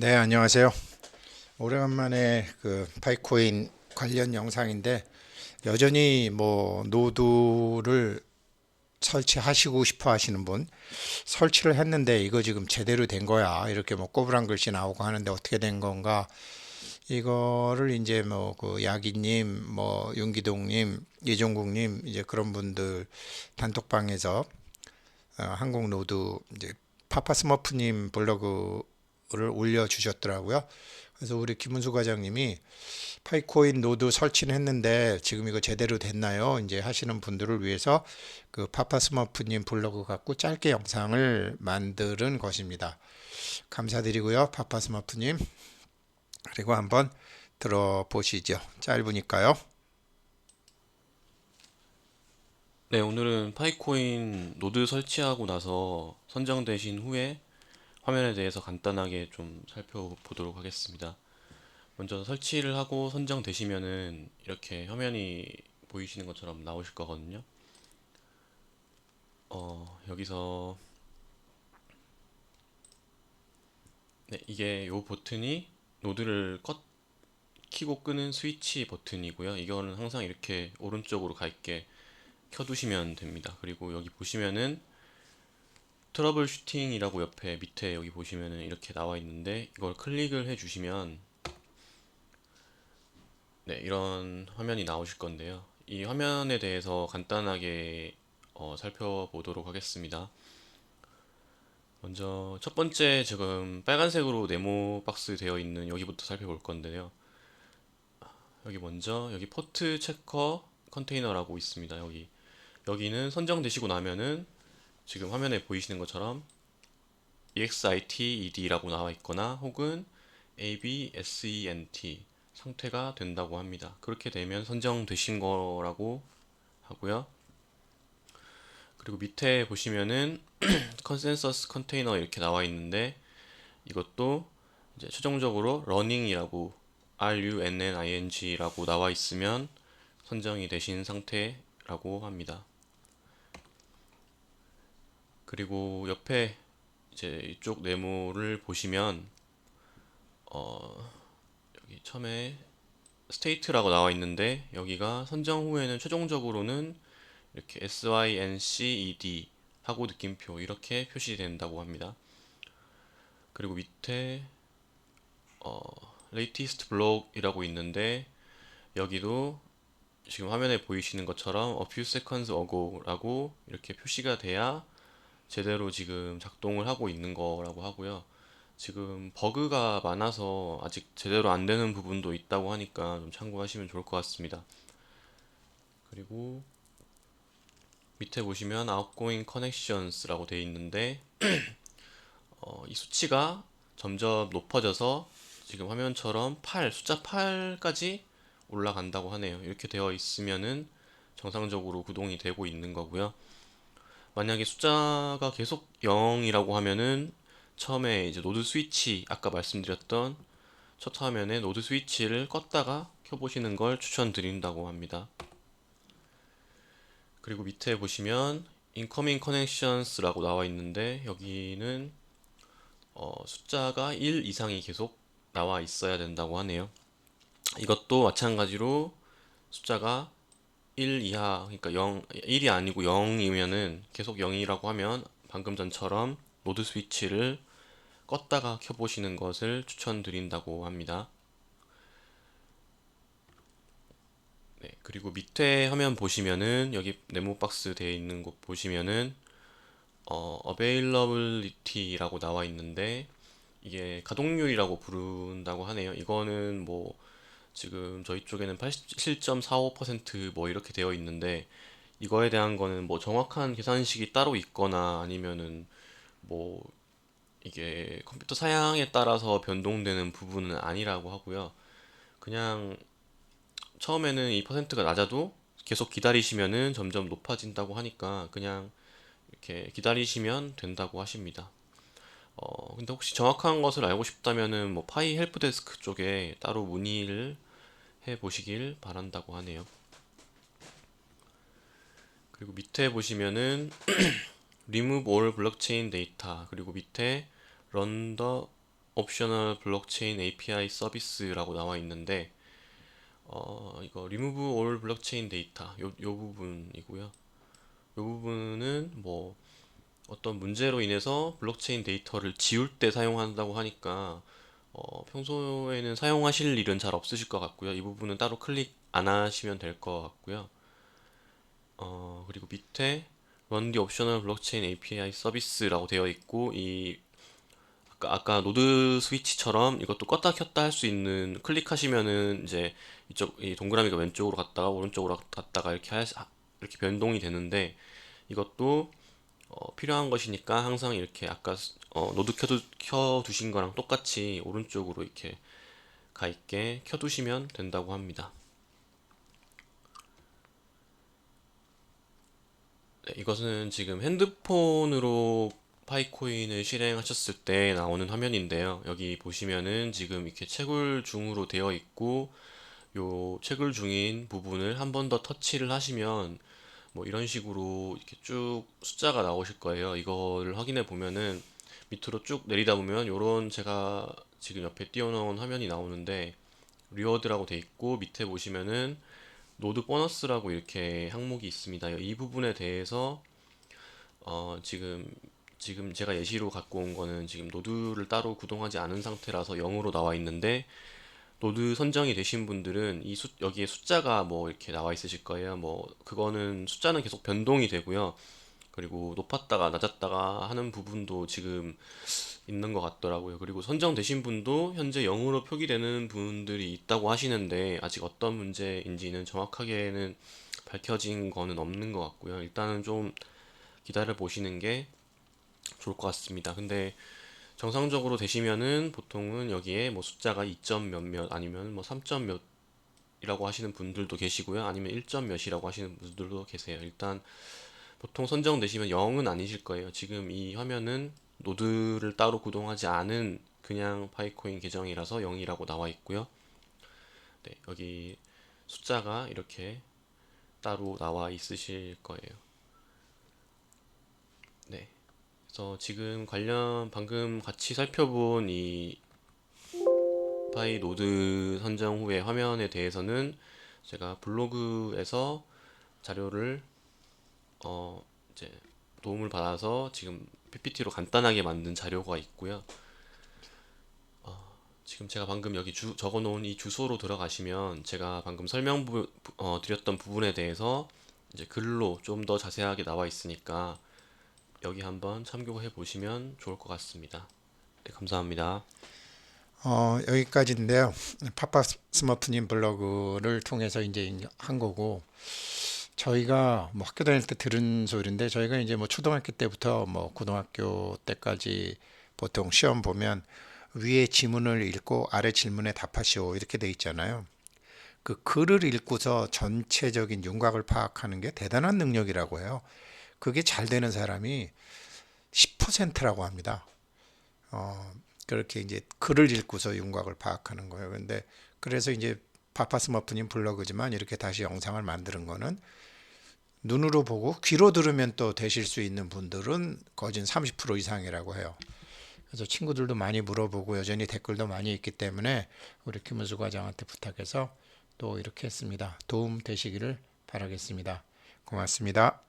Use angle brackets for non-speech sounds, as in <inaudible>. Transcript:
네, 안녕하세요. 오래간만에 그 파이코인 관련 영상인데 여전히 뭐 노드를 설치하시고 싶어 하시는 분 설치를 했는데 이거 지금 제대로 된 거야 이렇게 뭐 꼬부랑 글씨 나오고 하는데 어떻게 된 건가 이거를 이제 뭐 그 야기님 뭐 윤기동님 이종국님 이제 그런 분들 단톡방에서 어, 한국 노드 이제 파파스머프님 블로그 를 올려주셨더라고요. 그래서 우리 김은수 과장님이 파이코인 노드 설치는 했는데 지금 이거 제대로 됐나요? 이제 하시는 분들을 위해서 그 파파스머프님 블로그 갖고 짧게 영상을 만드는 것입니다. 감사드리고요, 파파스머프님. 그리고 한번 들어보시죠. 짧으니까요. 네, 오늘은 파이코인 노드 설치하고 나서 선정되신 후에 화면에 대해서 간단하게 좀 살펴보도록 하겠습니다. 먼저 설치를 하고 선정되시면은 이렇게 화면이 보이시는 것처럼 나오실 거거든요. 어, 여기서 네, 이게 요 버튼이 노드를 껐 키고 끄는 스위치 버튼이고요. 이거는 항상 이렇게 오른쪽으로 가 있게 켜두시면 됩니다. 그리고 여기 보시면은 트러블 슈팅이라고 옆에 밑에 여기 보시면은 이렇게 나와 있는데 이걸 클릭을 해 주시면 네, 이런 화면이 나오실 건데요. 이 화면에 대해서 간단하게 어, 살펴보도록 하겠습니다. 먼저 첫 번째 지금 빨간색으로 네모 박스 되어 있는 여기부터 살펴볼 건데요. 여기 먼저 여기 포트 체커 컨테이너라고 있습니다. 여기 여기는 선정되시고 나면은 지금 화면에 보이시는 것처럼 exited라고 나와 있거나 혹은 absent 상태가 된다고 합니다. 그렇게 되면 선정되신 거라고 하고요. 그리고 밑에 보시면은 <clears throat> 컨센서스 컨테이너 이렇게 나와 있는데 이것도 이제 최종적으로 running이라고 running,라고 나와 있으면 선정이 되신 상태라고 합니다. 그리고 옆에 이제 이쪽 네모를 보시면 어 여기 처음에 스테이트라고 나와 있는데 여기가 선정 후에는 최종적으로는 이렇게 synced 하고 느낌표 이렇게 표시된다고 합니다. 그리고 밑에 어 latest block이라고 있는데 여기도 지금 화면에 보이시는 것처럼 a few seconds ago라고 이렇게 표시가 돼야 제대로 지금 작동을 하고 있는 거라고 하고요. 지금 버그가 많아서 아직 제대로 안 되는 부분도 있다고 하니까 좀 참고하시면 좋을 것 같습니다. 그리고 밑에 보시면 outgoing connections라고 되어 있는데 <clears throat> 어, 이 수치가 점점 높아져서 지금 화면처럼 8, 숫자 8까지 올라간다고 하네요. 이렇게 되어 있으면은 정상적으로 구동이 되고 있는 거고요. 만약에 숫자가 계속 0이라고 하면은 처음에 이제 노드 스위치 아까 말씀드렸던 첫 화면에 노드 스위치를 껐다가 켜보시는 걸 추천드린다고 합니다. 그리고 밑에 보시면 incoming connections라고 나와 있는데 여기는 어, 숫자가 1 이상이 계속 나와 있어야 된다고 하네요. 이것도 마찬가지로 숫자가 1 이하 그러니까 0 1이 아니고 0이면은 계속 0이라고 하면 방금 전처럼 노드 스위치를 껐다가 켜보시는 것을 추천드린다고 합니다. 네, 그리고 밑에 화면 보시면은 여기 네모 박스 되어 있는 곳 보시면은 어, availability라고 나와 있는데 이게 가동률이라고 부른다고 하네요. 이거는 뭐 지금 저희 쪽에는 87.45%뭐 이렇게 되어 있는데 이거에 대한 거는 뭐 정확한 계산식이 따로 있거나 아니면은 뭐 이게 컴퓨터 사양에 따라서 변동되는 부분은 아니라고 하고요. 그냥 처음에는 이 퍼센트가 낮아도 계속 기다리시면은 점점 높아진다고 하니까 그냥 이렇게 기다리시면 된다고 하십니다. 어, 근데 혹시 정확한 것을 알고 싶다면은 뭐 파이 헬프데스크 쪽에 따로 문의를 해 보시길 바란다고 하네요. 그리고 밑에 보시면은 <clears throat> remove all blockchain data 그리고 밑에 run the 옵셔널 블록체인 API 서비스라고 나와 있는데 어, 이거 remove all 블록체인 데이터 요, 요 부분이고요. 요 부분은 뭐 어떤 문제로 인해서 블록체인 데이터를 지울 때 사용한다고 하니까 어, 평소에는 사용하실 일은 잘 없으실 것 같고요. 이 부분은 따로 클릭 안 하시면 될 것 같고요. 어, 그리고 밑에 Run the Optional Blockchain API Service라고 되어 있고 이 아까, 아까 노드 스위치처럼 이것도 껐다 켰다 할 수 있는 클릭하시면은 이제 이쪽 이 동그라미가 왼쪽으로 갔다가 오른쪽으로 갔다가 이렇게 할, 이렇게 변동이 되는데 이것도 어, 필요한 것이니까 항상 이렇게 아까 스- 어, 노드 켜두, 켜두신 거랑 똑같이 오른쪽으로 이렇게 가 있게 켜두시면 된다고 합니다. 네, 이것은 지금 핸드폰으로 파이코인을 실행하셨을 때 나오는 화면인데요. 여기 보시면은 지금 이렇게 채굴 중으로 되어 있고 요 채굴 중인 부분을 한 번 더 터치를 하시면 뭐 이런 식으로 이렇게 쭉 숫자가 나오실 거예요. 이거를 확인해 보면은 밑으로 쭉 내리다 보면 요런 제가 지금 옆에 띄워놓은 화면이 나오는데 리워드라고 돼 있고 밑에 보시면은 노드 보너스라고 이렇게 항목이 있습니다. 이 부분에 대해서 어 지금 지금 제가 예시로 갖고 온 거는 지금 노드를 따로 구동하지 않은 상태라서 0으로 나와 있는데 노드 선정이 되신 분들은 이 숫, 여기에 숫자가 뭐 이렇게 나와 있으실 거예요. 뭐 그거는 숫자는 계속 변동이 되고요. 그리고 높았다가 낮았다가 하는 부분도 지금 있는 것 같더라고요. 그리고 선정되신 분도 현재 0으로 표기되는 분들이 있다고 하시는데 아직 어떤 문제인지는 정확하게는 밝혀진 거는 없는 것 같고요. 일단은 좀 기다려 보시는 게 좋을 것 같습니다. 근데 정상적으로 되시면은 보통은 여기에 뭐 숫자가 2점 몇몇 아니면 뭐 3점 몇 이라고 하시는 분들도 계시고요. 아니면 1점 몇이라고 하시는 분들도 계세요. 일단 보통 선정되시면 0은 아니실 거예요. 지금 이 화면은 노드를 따로 구동하지 않은 그냥 파이코인 계정이라서 0이라고 나와 있고요. 네, 여기 숫자가 이렇게 따로 나와 있으실 거예요. 네. 그래서 지금 관련 방금 같이 살펴본 이 파이 노드 선정 후의 화면에 대해서는 제가 블로그에서 자료를 어 이제 도움을 받아서 지금 PPT로 간단하게 만든 자료가 있고요. 어, 지금 제가 방금 여기 주, 적어놓은 이 주소로 들어가시면 제가 방금 설명 부, 어, 드렸던 부분에 대해서 이제 글로 좀 더 자세하게 나와 있으니까 여기 한번 참고해 보시면 좋을 것 같습니다. 네, 감사합니다. 어, 여기까지인데요. 파파 스머프님 블로그를 통해서 이제 한 거고 저희가 뭐 학교 다닐 때 들은 소리인데 저희가 이제 뭐 초등학교 때부터 뭐 고등학교 때까지 보통 시험 보면 위에 지문을 읽고 아래 질문에 답하시오 이렇게 돼 있잖아요. 그 글을 읽고서 전체적인 윤곽을 파악하는 게 대단한 능력이라고 해요. 그게 잘 되는 사람이 10%라고 합니다. 어, 그렇게 이제 글을 읽고서 윤곽을 파악하는 거예요. 근데 그래서 이제 파파스머프님 블로그지만 이렇게 다시 영상을 만드는 거는 눈으로 보고 귀로 들으면 또 되실 수 있는 분들은 거진 30% 이상이라고 해요. 그래서 친구들도 많이 물어보고 여전히 댓글도 많이 있기 때문에 우리 김은수 과장한테 부탁해서 또 이렇게 했습니다. 도움 되시기를 바라겠습니다. 고맙습니다.